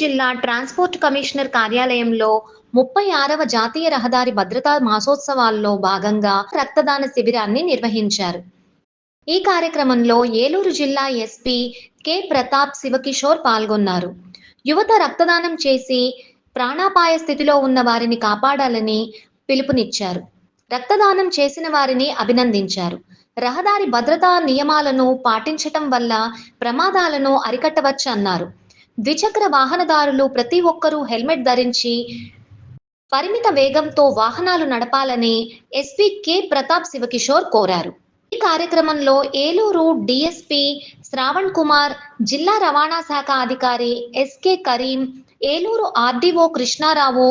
జిల్లా transport commissioner కార్యాలయంలో ముప్పై ఆరవ జాతీయ రహదారి భద్రతా మాసోత్సవాల్లో భాగంగా రక్తదాన శిబిరాన్ని నిర్వహించారు. ఈ కార్యక్రమంలో ఏలూరు జిల్లా ఎస్పీ కె. ప్రతాప్ శివకిషోర్ పాల్గొన్నారు. యువత రక్తదానం చేసి ప్రాణాపాయ స్థితిలో ఉన్న వారిని కాపాడాలని పిలుపునిచ్చారు. రక్తదానం చేసిన వారిని అభినందించారు. రహదారి భద్రతా నియమాలను పాటించటం వల్ల ప్రమాదాలను అరికట్టవచ్చన్నారు ద్విచక్ర వాహనదారులు ప్రతి ఒక్కరూ హెల్మెట్ ధరించి పరిమిత వేగంతో వాహనాలు నడపాలని ఎస్పీ కె ప్రతాప్ శివకిషోర్ కోరారు. ఈ కార్యక్రమంలో ఏలూరు డిఎస్పి శ్రావణ్ కుమార్ జిల్లా రవాణా శాఖ అధికారి SK Karim Eluru RDO Krishna Rao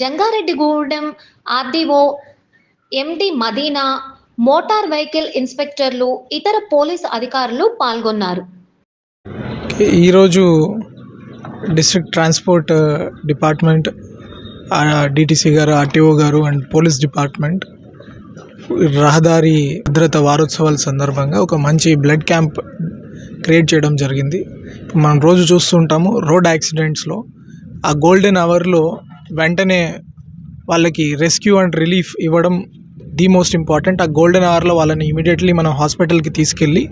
Jangareddygudem RDO MD Madina motor vehicle ఇన్స్పెక్టర్లు ఇతర పోలీస్ అధికారులు పాల్గొన్నారు. ఈరోజు డిస్ట్రిక్ట్ ట్రాన్స్పోర్ట్ డిపార్ట్మెంట్ డిటిసి గారు ఆర్టీఓ గారు అండ్ పోలీస్ డిపార్ట్మెంట్ రహదారి భద్రత వారోత్సవాల సందర్భంగా ఒక మంచి బ్లడ్ క్యాంప్ క్రియేట్ చేయడం జరిగింది. మనం రోజు చూస్తుంటాము రోడ్ యాక్సిడెంట్స్లో ఆ గోల్డెన్ అవర్లో వెంటనే వాళ్ళకి రెస్క్యూ అండ్ రిలీఫ్ ఇవ్వడం ది మోస్ట్ ఇంపార్టెంట్ ఆ గోల్డెన్ అవర్లో వాళ్ళని ఇమీడియట్లీ మనం హాస్పిటల్కి తీసుకెళ్ళి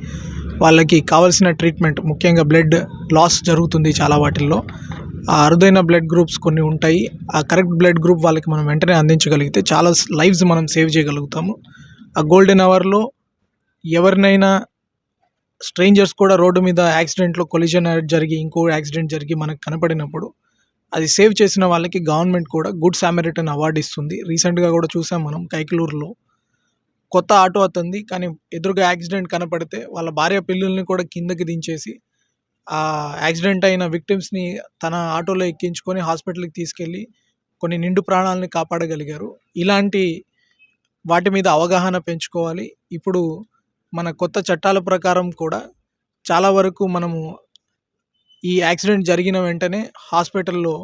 వాళ్ళకి కావాల్సిన ట్రీట్మెంట్ ముఖ్యంగా బ్లడ్ లాస్ జరుగుతుంది చాలా వాటిల్లో. ఆ అరుదైన బ్లడ్ గ్రూప్స్ కొన్ని ఉంటాయి. ఆ కరెక్ట్ బ్లడ్ గ్రూప్ వాళ్ళకి మనం వెంటనే అందించగలిగితే చాలా లైఫ్స్ మనం సేవ్ చేయగలుగుతాము. ఆ గోల్డెన్ అవర్లో ఎవరినైనా స్ట్రేంజర్స్ కూడా రోడ్డు మీద యాక్సిడెంట్లో కొలిజన్ జరిగి ఇంకో యాక్సిడెంట్ జరిగి మనకు కనపడినప్పుడు అది సేవ్ చేసిన వాళ్ళకి గవర్నమెంట్ కూడా గుడ్ సామెరిటన్ అవార్డు ఇస్తుంది. రీసెంట్గా కూడా చూసాం మనం కైకలూరులో. కొత్త ఆటో అతంది కానీ ఎదురుగా యాక్సిడెంట్ కనపడితే వాళ్ళ భార్య పిల్లల్ని కూడా కిందకి దించేసి ఆ యాక్సిడెంట్ అయిన విక్టిమ్స్ని తన ఆటోలో ఎక్కించుకొని హాస్పిటల్కి తీసుకెళ్ళి కొన్ని నిండు ప్రాణాలని కాపాడగలిగారు. ఇలాంటి వాటి మీద అవగాహన పెంచుకోవాలి. ఇప్పుడు మన కొత్త చట్టాల ప్రకారం కూడా చాలా వరకు మనము ఈ యాక్సిడెంట్ జరిగిన వెంటనే హాస్పిటల్లో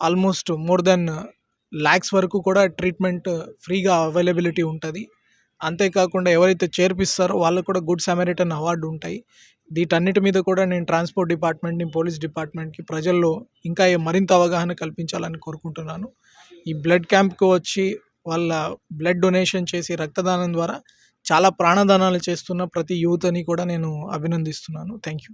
ఆల్మోస్ట్ మోర్ దెన్ ల్యాక్స్ వరకు కూడా ట్రీట్మెంట్ ఫ్రీగా అవైలబిలిటీ ఉంటుంది. అంతేకాకుండా ఎవరైతే చేర్పిస్తారో వాళ్ళకు కూడా గుడ్ సామెరిటన్ అవార్డు ఉంటాయి. వీటన్నిటి మీద కూడా నేను ట్రాన్స్పోర్ట్ డిపార్ట్మెంట్ని పోలీస్ డిపార్ట్మెంట్కి ప్రజల్లో ఇంకా మరింత అవగాహన కల్పించాలని కోరుకుంటున్నాను. ఈ బ్లడ్ క్యాంప్కి వచ్చి వాళ్ళ బ్లడ్ డొనేషన్ చేసి రక్తదానం ద్వారా చాలా ప్రాణదానాలు చేస్తున్న ప్రతి యూత్ని కూడా నేను అభినందిస్తున్నాను. Thank you